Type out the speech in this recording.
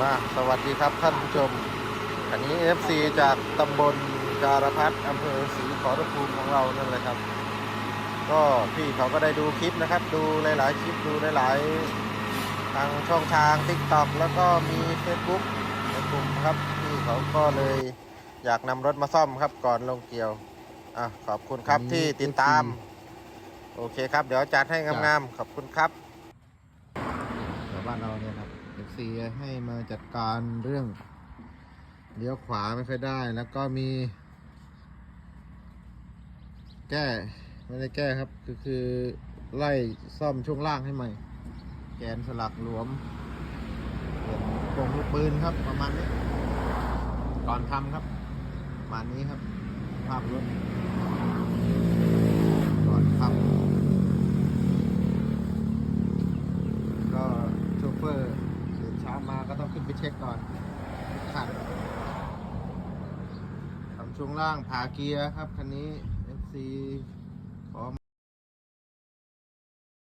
มาสวัสดีครับท่านผู้ชม อันนี้ FC จากตำบลการพัฒอำเภอศรีขอรภูมิของเรานั่นแหละครับ ก็พี่เขาก็ได้ดูคลิปนะครับ ดูหลายๆคลิปดูหลายๆทางช่องทาง TikTok แล้วก็มี Facebook ในกลุ่มครับพี่เขาก็เลยอยากนำรถมาซ่อมครับก่อนลงเกี่ยวอะขอบคุณครับอันนี้ที่ติดตาม โอเคครับ เดี๋ยวจัดให้งามๆขอบคุณครับแถวบ้านเราเนี่ยครับ FC ให้มาจัดการเรื่องเลี้ยวขวาไม่ค่อยได้ แล้วก็มี แก้ไม่ได้แก้ครับ ก็คือไล่ซ่อมช่วงล่างให้ใหม่ แกนสลักหลวมเปลี่ยนโป่งลูกปืนครับ ประมาณนี้ ก่อนทำครับ ประมาณนี้ครับ ภาพรถก่็ต้องขึ้นไปเช็คก่อนขันทำช่วงล่างผาเกียร์ครับคันนี้ FC